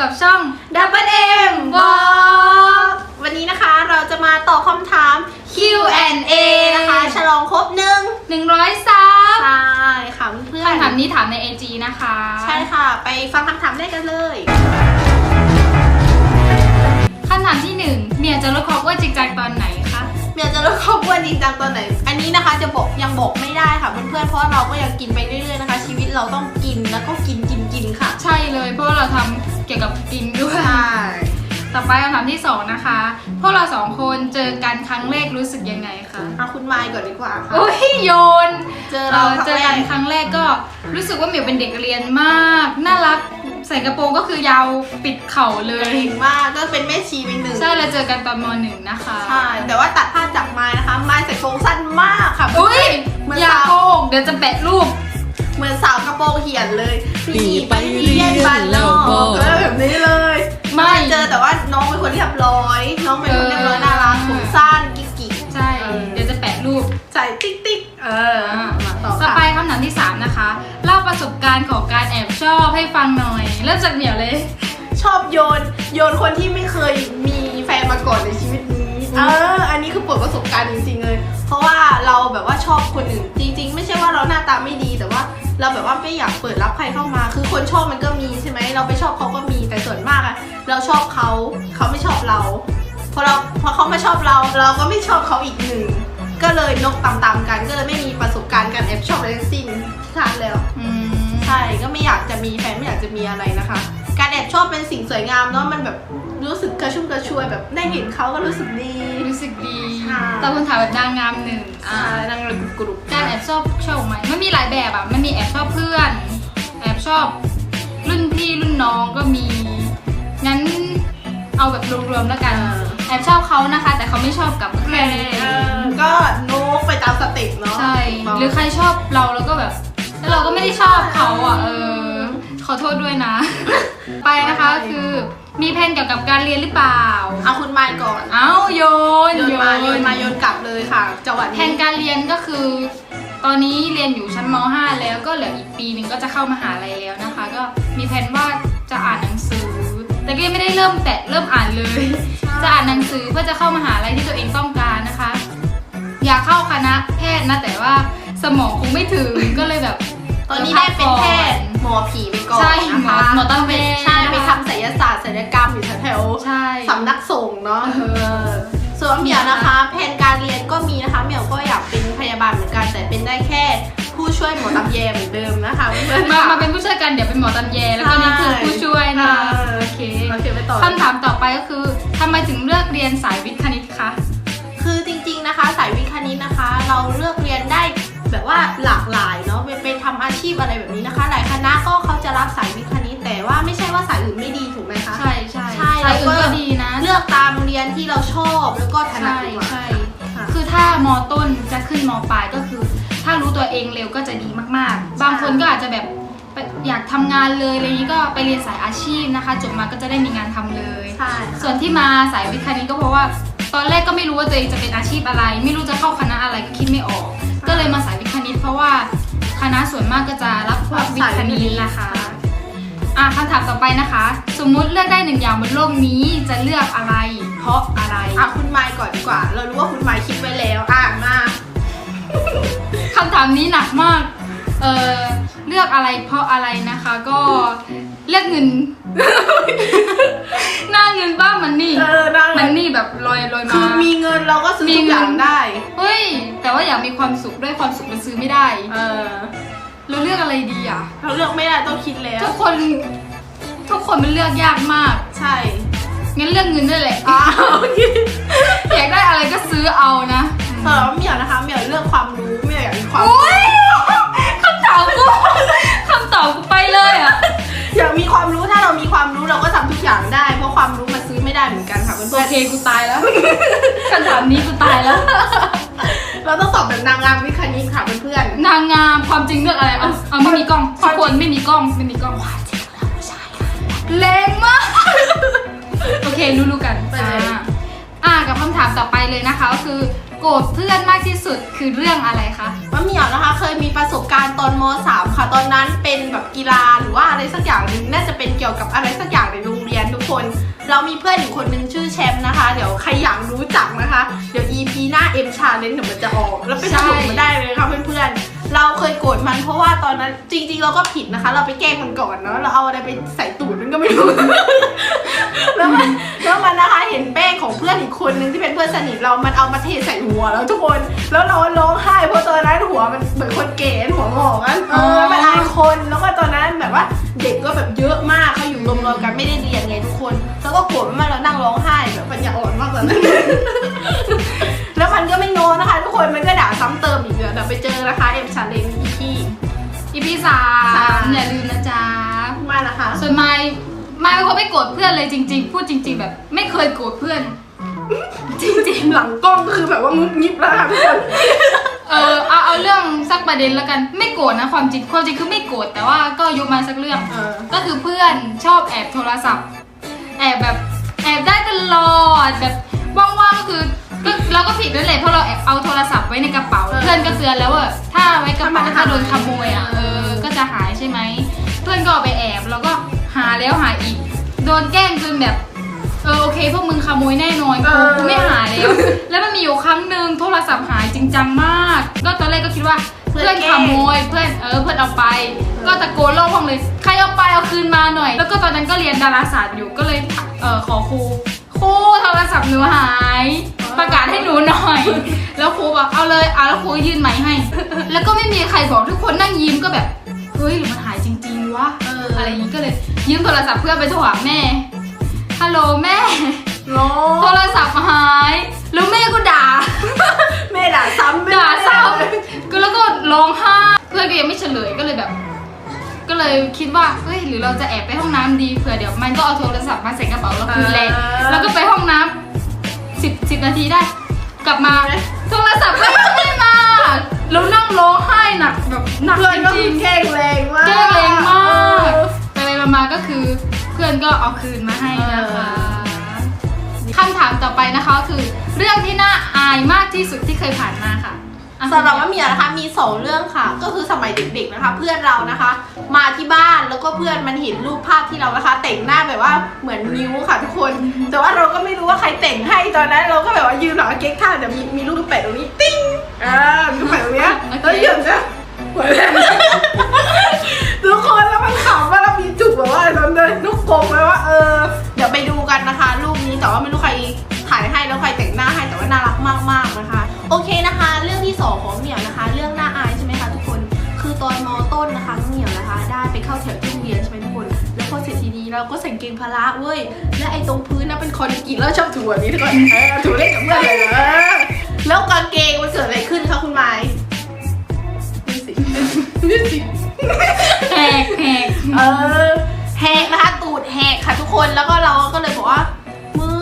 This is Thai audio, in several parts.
กับช่อง Double M บอกวันนี้นะคะเราจะมาตอบคำถาม Q&A นะคะ ฉลองครบหนึ่ง100ซับใช่ค่ะเพื่อนคำถามนี้ถามใน AG นะคะใช่ค่ะ ไปฟังคำถามแรกกันเลย คำถามที่หนึ่งเมียจะลดความอ้วนจริงจังตอนไหน คะเมียจะลดความอ้วนจริงจังตอนไหน อันนี้นะคะจะบอกยังบอกไม่ได้ค่ะเพื่อนๆเพราะเราก็ยังกินไปเรื่อยๆนะคะ ชีวิตเราต้องกินแล้วก็กินกินกินค่ะ ใช่เลยเพราะว่าเราทำเกี่ยวกับกินด้วย ใช่ต่อไปคำถามที่สองนะคะพวกเราสองคนเจอกันครั้งแรกรู้สึกยังไงคะเอาคุณไมค์ก่อนดีกว่าค่ะ โอ้ยโยน เจอเราเราเจอกันครั้งแรกก็รู้สึกว่าเหมียวเป็นเด็กเรียนมาก น่ารัก ใส่กระโปรงก็คือยาวปิดเข่าเลยเก่งมากก็เป็นแม่ชีเป็นหนึ่งใช่เราเจอกันตอนมหนึ่งนะคะใช่แต่ว่าตัดภาพจากไม้นะคะ ไม้ใส่โครงสั้นมากค่ะ อุ้ยเหมือนอย่าสาว โกหกเดี๋ยวจะแปะรูป เหมือนสาวกระโปรงเหี่ยนเลยปีไปเรียนบ้านนอกแล้วก็ก็แบบนี้เลยไม่ เจอแต่ว่าน้องเป็นคนเรียบร้อย น้องเป็นคนเรียบร้อยน่ารักผมสั้นกิ๊กกิ๊ก ใช่ เออเดี๋ยวจะแปะ รูป ใส่ติ๊กติ๊กเออมาต่อต่อค่ะไปคำถามที่ 3 นะคะ เล่าประสบการณ์ของการแอบชอบให้ฟังหน่อย เริ่มจากเหมียวเลย ชอบโยน โยนคนที่ไม่เคยมีแฟนมาก่อนในชีวิตนี้ เออ อันนี้คือเปิดประสบการณ์จริงๆเลย เพราะว่าเราแบบว่าชอบคนอื่น จริง ๆ ไม่ใช่ว่าเราหน้าตาไม่ดีแต่ว่า เราแบบว่าไม่อยากเปิดรับใครเข้ามา คือคนชอบมันก็มีใช่ไหม เราไปชอบเขาก็มีแต่ส่วนมากอะเราชอบเขาเขาไม่ชอบเรา พอเราพอเขาไม่ชอบเรา เราก็ไม่ชอบเขาอีกหนึ่ง ก็เลยนกตามๆกันก็เลยไม่มีประสบการณ์การแอบชอบอะไรทั้งสิ้นที่ทานแล้วอืมใช่ก็ไม่อยากจะมีแฟนไม่อยากจะมีอะไรนะคะ การแอบชอบเป็นสิ่งสวยงามเนาะมันแบบรู้สึกกระชุ่มกระชวยแบบได้เห็นเขาก็รู้สึกดี รู้สึกดีใช่ตอบคำถามแบบนางงามหนึ่งอ่าอ่านางเลยกรุบการแอบชอบชอบไหมมันมีหลายแบบอะมันมีแอบชอบเพื่อน แอบชอบ รุ่นพี่รุ่นน้องก็มีงั้นเอาแบบรวมๆแล้วกัน แอบชอบเขานะคะ แต่เขาไม่ชอบกับแหแค่มนี้เอเองอก็โน้ไปตามสเต็ปเนาะใช่ หรือใครชอบเราแล้วก็แบบแล้วเราก็ไม่ได้ชอบเขาอะเออขอโทษด้วยนะ ไปนะคะคือมีแผนเกี่ยวกับการเรียนหรือเปล่า เอาคุณไมค์ก่อนเอ้าโยนโยนมาโยนมาโยนกลับเลยค่ะจังหวะแผนี้นการเรียนก็คือ ตอนนี้เรียนอยู่ชั้นม .5 แล้วก็เหลืออีกปีหนึ่งก็จะเข้ามหาลัยแล้วนะคะ ก็มีแผนว่าจะอ่านหนังสือ แต่ก็ยังไม่ได้เริ่มแตะเริ่มอ่านเลย จะอ่านหนังสือเพื่อจะเข้ามหาลัยที่ตัวเองต้องการนะคะ อยากเข้าคณะแพทย์นะแต่ว่าสมองคงไม่ถึงก็เลยแบบตอนนี้ได้เป็นแพทย์หมอผีไปก่อนใช่นะหมอคะหมอตำแยใช่ไปทำศิลศาสตร์ศิลปกรรมอยู่แถวๆใช่สำนักสงฆ์เนาะส่วนเหมียวนะคะ ช่วยหมอตำแยเหมือนเดิมนะคะเพื่อนๆมาค่ะมาเป็นผู้ช่วยกันเดี๋ยวเป็นหมอตำแยแล้วก็นี่คือผู้ช่วยนะใช่โอเคโอเคไปต่อคำถามต่อไปก็คือทำไมถึงเลือกเรียนสายวิทย์คณิตคะคือจริงๆนะคะ สายวิทย์คณิตนะคะ เราเลือกเรียนได้แบบว่าหลากหลายเนาะเป็นเป็นทำอาชีพอะไรแบบนี้นะคะ หลายคณะก็เขาจะรับสายวิทย์คณิตแต่ว่าไม่ใช่ว่าสายอื่นไม่ดีถูกไหมคะใช่ใช่ใช่สายอื่นแล้วก็ก็ดีนะ เลือกตามเรียนที่เราชอบแล้วก็ถนัดใช่ดีกว่าใช่ ค่ะคือถ้ามต้นจะขึ้นมปลายก็คือ ถ้ารู้ตัวเองเร็วก็จะดีมากๆ บางคนก็อาจจะแบบไปอยากทำงานเลยอะไรอย่างนี้ก็ไปเรียนสายอาชีพนะคะจบมาก็จะได้มีงานทำเลย ใช่ส่วนที่มาสายวิทย์คณิตก็เพราะว่า ตอนแรกก็ไม่รู้ว่าตัวเองจะเป็นอาชีพอะไร ไม่รู้จะเข้าคณะอะไรก็คิดไม่ออก ก็เลยมาสายวิทย์คณิต เพราะว่าคณะส่วนมากก็จะรับพวกวิทย์คณิตนะคะ อะคำถามต่อไปนะคะ สมมุติเลือกได้หนึ่งอย่างบนโลกนี้จะเลือกอะไรเพ ราะอะไร อะคุณไมค์ก่อนดีกว่า เรารู้ว่าคุณไมค์คิดไว้แล้ว อะมา คำถามนี้หนักมาก เออเลือกอะไรเพราะอะไรนะคะ ก็เลือกเงิน หน้าเงินบ้างมันนี่ เออได้มันนี่แบบลอยลอยมา คือมีเงินเราก็ซื้อทุกอย่างได้ เฮ้ย แต่ว่าอยากมีความสุขด้วยความสุขมันซื้อไม่ได้ เออ เราเลือกอะไรดีอะ เราเลือกไม่ได้ต้องคิดแล้ว ทุกคน ทุกคนมันเลือกยากมาก ใช่ งั้นเลือกเงินนั่นแหละอ่าโอเคอยากได้อะไรก็ซื้อเอานะสำหรับเหมียวนะคะเหมียวเลือกความรู้เหมียวอยากมีความโอ้ยคำตอบกูคำตอบกูไปเลยอะอยากมีความรู้ถ้าเรามีความรู้เราก็ทำทุกอย่างได้ เพราะความรู้มันซื้อไม่ได้เหมือนกันค่ะเพื่โออนเคกูตายแล้วคำถามนี้กูตายแล้ว ๆเราต้องสอบแบบนางงามวิทย์คณิตค่ะเพื่อนนางงามความจริงเลือกอะไรเอาเอาไม่มีกล้องทุกคนไม่มีกล้องไม่มีกล้องแรงมากโอ เครู้ๆกันไปเลย อ่าอ่ากับคำถามต่อไปเลยนะคะก็คือโกรธเพื่อนมากที่สุดคือเรื่องอะไรคะ มะเหมี่ยวนะคะเคยมีประสบการณ์ตอนม .3 ค่ะ ตอนนั้นเป็นแบบกีฬาหรือว่าอะไรสักอย่างหนึ่งน่าจะเป็นเกี่ยวกับอะไรสักอย่างในโรงเรียนทุกคน เรามีเพื่อนอยู่คนหนึ่งชื่อแชมป์นะคะ เดี๋ยวใครอยากรู้จักนะคะ เดี๋ยว EP หน้า M Challenge เดี๋ยวมันจะออก แล้วไปสรุปมาได้เลยค่ะเพื่อนๆ เราเคยโกรธมันเพราะว่าตอนนั้นจริงๆ เราก็ผิดนะคะ เราไปแกล้งมันก่อนเนาะเราเอาอะไรไปใส่ตูดมันก็ไม่รู้ แล้วมันแล้วมันนะคะเห็นแป้งของเพื่อนอีกคนนึงที่เป็นเพื่อนสนิทเรา มันเอามาเทใส่หัวแล้วทุกคน แล้วเราร้องไห้เพราะตอนนั้นหัวมันเหมือนคนเก๋หัวหงอกอะเออมันอายคนแล้วก็ตอนนั้นแบบว่าเด็กก็แบบเยอะมากเขาอยู่รวมๆกันไม่ได้เรียนไงทุกคนแล้วก็โกรธมากแล้วนั่งร้องไห้แบบปัญญาอ่อนมากตอนนั้นแล้วมันก็ไม่โน้นะคะ ทุกคนมันก็ด่าซ้ำเติมอีกเดี๋ยวไปเจอนะคะเอ็มชาเลนพี่อีพีสาสามมอย่าลืมนะจ๊ะมานะคะส่วนไมค์ไมค์เป็นคนไม่โกรธเพื่อนเลยจริง ๆ พูดจริง ๆ แบบ ไม่เคยโกรธเพื่อน จริงๆหลังกล้องคือแบบว่างุบงิบแล้วค่ะทุกคนเออเอาเอาเรื่องสักประเด็นแล้วกันไม่โกรธนะความจริงความจริงคือไม่โกรธแต่ว่าก็ยกมาสักเรื่อง เออ ก็คือเพื่อนชอบแอบโทรศัพท์ แอบแบบแอบได้ตลอดแบบว่างๆก็คือก็เราก็ผิดนั่นแหละเพราะเราแอบเอาโทรศัพท์ไว้ในกระเป๋าเออเพื่อนก็เตือนแล้วว่าถ้าไว้กระเป๋าถ้ามันถ้าโดนหายขโมยอะเออก็จะหายใช่ไหมเพื่อนก็เอาไปแอบแล้วก็ หาแล้วหาอีก โดนแกล้งจนแบบ เออโอเค พวกมึงขโมยแน่นอนกูกูไม่หาแล้ว แล้วมันมีอยู่ครั้งหนึ่งโทรศัพท์หายจริงจังมาก ก็ตอนแรกก็คิดว่าเพื่อนขโมยเพื่อนเออเพื่อนเอาไป ก็ตะโกนรอบห้องเลยใครเอาไปเอาคืนมาหน่อย แล้วก็ตอนนั้นก็เรียนดาราศาสตร์อยู่ก็เลยเออขอครูครูโทรศัพท์หนูหาย ประกาศให้หนูหน่อย แล้วครูบอกเอาเลยอะแล้วครูยื่นไม้ให้ แล้วก็ไม่มีใครบอกทุกคนนั่งยิ้มก็แบบเฮ้ยหรือมันหายจริงๆ วะเออออะไรอย่างนี้ก็เลยยืมโทรศัพท์เพื่อนไปโทรหาแม่ ฮัลโหลแม่โน้โทรศัพท์หาย แล้วแม่ก็ด่า แม่ด่าซ้ำไม่ด่าได้เศร้าก็แล้วก็ร้องไห้เพื่อนก็ยังไม่เฉลยก็เลยแบบ ก็เลยคิดว่าเฮ้ยหรือเราจะแอบไปห้องน้ำดีเผื่อเดี๋ยวมันก็เอาโทรศัพท์มาใส่กระเป๋าแล้วคืนแหละแล้วก็ไปห้องน้ำสิบสิบนาทีได้ กลับมาโทรศัพท์ อนก็เอาคืนมาให้นะคะคำถามต่อไปนะคะคือเรื่องที่น่าอายมากที่สุดที่เคยผ่านมาค่ะอะสำหรับมะเหมียวนะคะมีสองเรื่องค่ะ ก็คือสมัยเด็กๆนะคะ เพื่อนเรานะคะ มาที่บ้านแล้วก็เพื่อนมันเห็นรูปภาพที่เรานะคะ แต่งหน้าแบบว่าเหมือนนิ้วค่ะทุกคน แต่ว่าเราก็ไม่รู้ว่าใครแต่งให้ตอนนั้น เราก็แบบว่ายืนหลังเก๊กท่าเดี๋ยวมีมีรูปแปะตรงนี้ติ้งอ่ามีรูปแปะตรงเนี้ยแล้วยืนจะเหมือนทุกคนแล้วมันขำว่าเรา มีจุกแบบว่าตอนนั้นลูกกลมเลยว่าเออ เดี๋ยวไปดูกันนะคะรูปนี้แต่ว่าไม่รู้ใครถ่ายให้แล้วใครแต่งหน้าให้แต่ว่าน่ารักมากๆนะคะ โอเคนะคะ เรื่องที่สองของเหมียวนะคะ เรื่องหน่าอายใช่ไหมคะทุกคน คือตอนมต้นนะคะน้องเหมียวนะคะ ได้ไปเข้าแถวที่โรงเรียนใช่ไหมทุกคน แล้วพอเสร็จทีนี้เราก็ใส่กงเกงพละเว้ยและไอ้ตรงพื้นนะเป็นคอนกรีตแล้วชอบถูแบบนี้ทุกคนเออถูเล่นกับเพื่อนเลยเออแล้วกางเกงมันเกิดอะไรขึ้นคะคุณไม้นี่สินี่สิแหกแหก เออแหกนะคะตูดแหกค่ะทุกคนแล้วก็เราก็เลยบอกว่ามึง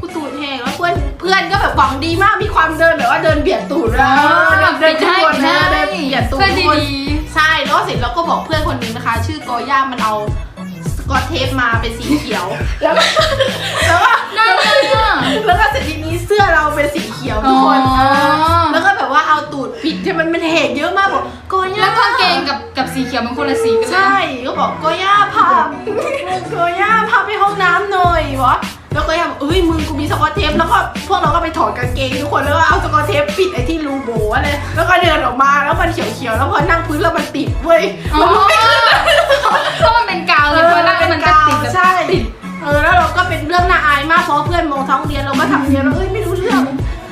กูตูดแหกแล้วเพื่อนเพื่อนก็แบบหวังดีมากมีความเดินแบบว่าเดินเบียดตูดแล้วเดินทุกคนนะเดินเบียดตูดเพื่อนทุกคนดีใช่แล้วเสร็จเราก็บอกเพื่อนคนนึงนะคะ ชื่อกอย่ามันเอาสกอตเทปมาเป็นสีเขียว แล้วก็แล้วก็ๆน่ารักอะแล้วก็เสร็จทีนี้เสื้อเราเป็นสีเขียวทุกคนอ๋อเออแล้วก็แบบ ว่าเอาตูดปิดที่มันมันแหกเยอะมากบอกกอย่าแล้วก็เกงกับกับสีเขียวมันคนละสีกันเลยใช่ก็บอกโกย่าพาโกย่าพาไปห้องน้ำหน่อยวะแล้วก็ย่าบอกเอ้ยมึงกูมีสกอตเทปแล้วก็พวกเราก็ไปถอดกางเกงทุกคนแล้วก็เอาสกอตเทปปิดไอ้ที่รูโบะเลยแล้วก็เดินออกมาแล้วมันเขียวๆแล้วพอนั่งพื้นแล้วมันติดเว้ยอ๋อมันไม่ขึ้น เพราะมันเป็นกาวเลยพอนั่งมันก็ติดแบบใช่เออแล้วเราก็เป็นเรื่องน่าอายมากเพราะเพื่อนมองท้องเรียนเราก็ทำเรียนแล้วเอ้ยไม่รู้เรื่อง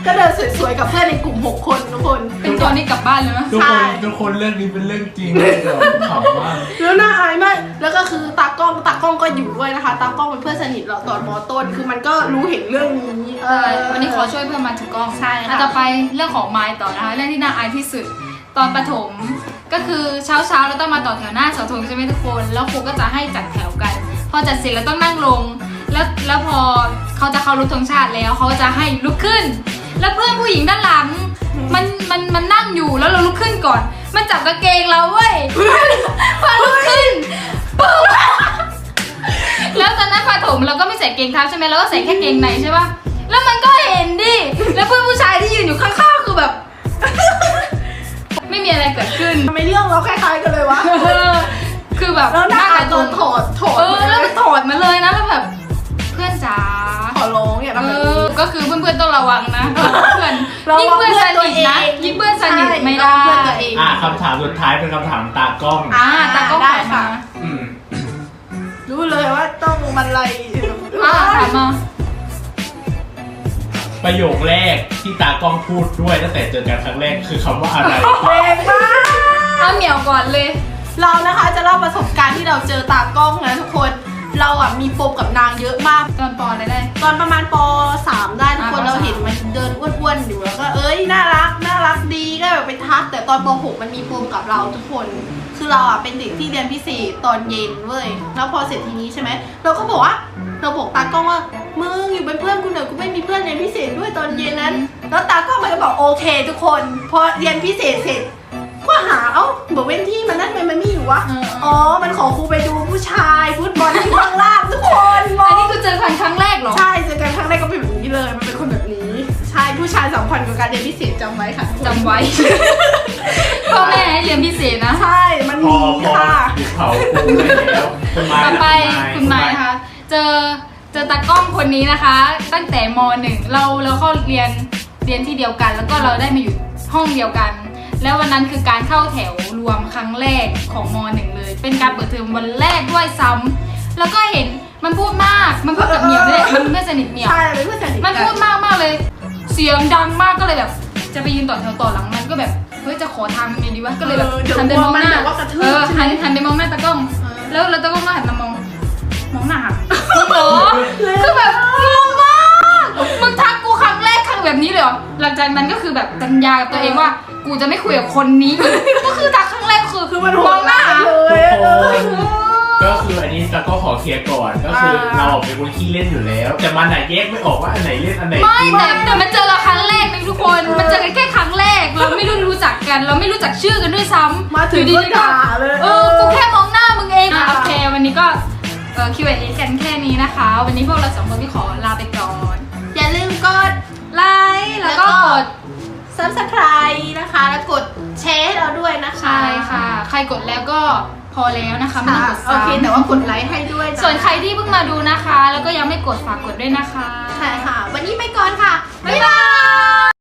ก็เดินสวยๆกับเพื่อนในกลุ่มหกคนทุกคน เป็นตัวนี้กลับบ้านเลยมั้ยทุกใช่ คนทุกคนเรื่องนี้เป็นเรื่องจริงเลยเดี๋ยวขำมากแล้วน่าอายมาก แล้วก็คือตากล้องตากล้องก็อยู่ด้วยนะคะ ตากล้องเป็นเพื่อนสนิทเราตอนมอต้น คือมันก็รู้เห็นเรื่องนี้เออ วันนี้ขอช่วยเพื่อนมาถือกล้องใช่ค่ะแล้วต่อไปเรื่องของไม้ต่อนะคะ เรื่องที่น่าอายที่สุดตอนประถม ก็คือเช้าเช้าๆเราต้องมาต่อแถวหน้าเสาธงใช่ไหมทุกคน แล้วครูก็จะให้จัดแถวกัน พอจัดเสร็จเราต้องนั่งลง แล้วแล้วพอเขาจะเข้ารถธงชาติแล้วเขาก็จะให้ลุกขึ้น แล้วเพื่อนผู้หญิงด้านหลัง มันมันมันนั่งอยู่แล้วเราลุกขึ้นก่อน มันจับกางเกงเราเว้ยพอลุกขึ้นปุ๊บแล้วตอนนั้นประถมเราก็ไม่ใส่เกงเท้าใช่ไหมเราก็ใส่แค่เกงในใช่ปะแล้วมันก็เห็นดิแล้วเพื่อนผู้ชายที่ยืนอยู่อยู่ข้างๆคือแบบ ไม่มีอะไรเกิดขึ้นทำไมเรื่องเราคล้ายๆกันเลยวะ เออคือแบบแล้วหน้าการะตตุอนนถอดถอดเออแล้วมันถอดมาเลยนะแล้วแบบ วังนะเพื่อนระวังยิ่งเพื่อนสนิทนะเพื่อนตัวเองยิ่งเพื่อนสนิทใช่ไม่ได้ระวังเพื่อนตัวเองอะคำถามสุดท้ายเป็นคำถามตากล้องอ่าแต่ก็ได้ถามค่ะมาอืมรู้เลยว่าต้องมันอะไรอ่าถามมาประโยคแรกที่ตากล้องพูดด้วยตั้งแต่เจอกันครั้งแรกคือคำว่าอะไรแรงมากเอาเหมียวก่อนเลย เรานะคะจะเล่าประสบการณ์ที่เราเจอตากล้องนะทุกคน เราอะมีปมกับนางเยอะมาก ตอนปออะไรได้ ตอนประมาณป .3 ได้ทุกคนอ่าปเราเห็นมันเดินอ้วนๆอยู่แล้วก็เอ้ยน่ารักน่ารักดีก็แบบไปทัก แต่ตอนป .6 มันมีปมกับเราทุกคน คือเราอะเป็นเด็กที่เรียนพิเศษตอนเย็นเว้ยแล้วพอเสร็จทีนี้ใช่ไหมเราก็บอกว่าเราบอกตากล้องว่ามึงอยู่เป็นเพื่อนกูหน่อยกูไม่มีเพื่อนเรียนพิเศษด้วยตอนเย็นนั้น แล้วตากล้องมันก็บอกโอเค ทุกคน พอเรียนพิเศษเสร็จ ก็หาเอ้าบอกเว้นที่มันนั่นทำไมมันไม่อยู่วะเอออ๋อ มันขอครูไปดูผู้ชายฟุตบอลที่ข้างล่างทุกคนมออันงนี้คือเจอกันครั้งแรกเหรอใช่เจอกันครั้งแรกก็เป็นแบบนี้เลย มันเป็นคนแบบนี้ ใช่ผู้ชายสำคัญกับการเรียนพิเศษจำไว้ค่ะทุกคนจำไว้ พ่อแม่ให้เรียนพิเศษนะ ใช่ มันพอมีพอค่ะถูกเผาปูไปแล้วคุณไม้ต่อล่ะไปคุคุณณไม้ไม้นะคะ เจอเจอตากล้องคนนี้นะคะ ตั้งแต่มหนึ่งเราเราเข้าเรียนเรียนที่เดียวกัน แล้วก็เราได้มาอยู่ห้องเดียวกัน แล้ววันนั้นคือการเข้าแถวรวมครั้งแรกของมหนึ่งเลย เป็นการเปิดเทอมวันแรกด้วยซ้ำแล้วก็เห็นมันพูดมากมันพูดกับเหมียวนี่แหละมันไม่สนิทเหมียว ใช่เป็นเพื่อนสนิทมันกัพูดมากมากเลย เสียงดังมากก็เลยแบบ จะไปยืนต่อแถวต่อหลังมันก็แบบเฮ้ยจะขอทางมันไงดีวะก็เลยแบบออเดี๋ยวหันไปกลัมวองมันหน้าแบบว่ากระทืเอบอใช่ไหมหันหันไปมองหน้าตากล้องเออแล้วแล้วตากล้องก็หันมามองมองหน้ามึงเหรอคือแบบ แรกครั้งแบบนี้เลยเหรอหลังจากนั้นก็คือแบบสัญญากับตัวเองว่า กูจะไม่คุยกับคนนี้อีกก็คือทักครั้งแรกคือคือมันมองหน้าเลยทุกเอคอนก็คืออันนี้ตากล้องขอเคลียร์ก่อนก็คืออ่าเราเป็นคนขี้เล่นอยู่แล้ว แต่มันไหนแยกไม่ออกว่าอันไหนเล่นอันไหนไม่จริงแต่แต่มันเจอกันครั้งแรกนะทุกคน มันเจอกันแค่ครั้งแรก เราไม่รู้รู้จักกัน เราไม่รู้จักชื่อกันด้วยซ้ำมาถึงอยู่ก็ดีๆด่าเลยเออกูแค่มองหน้ามึงเองอะอ่าโอเค วันนี้ก็เออ Q&A กันแค่นี้นะคะ วันนี้พวกเราสองคนพี่ขอลาไปก่อนอย่า ค์แล้วก็กด subscribe นะคะ แล้วกดแชร์ให้เราด้วยนะคะใช่ค่ะ ใครกดแล้วก็พอแล้วนะคะไม่ค่ะต้องกดโอเค ซ้ำแต่ว่ากดไลค์ให้ด้วยะส่วนใครที่เพิ่งมาดูนะคะ แล้วก็ยังไม่กดฝากกดด้วยนะคะ ใช่ค่ะ วันนี้ไปก่อนค่ะ บ๊ายบาย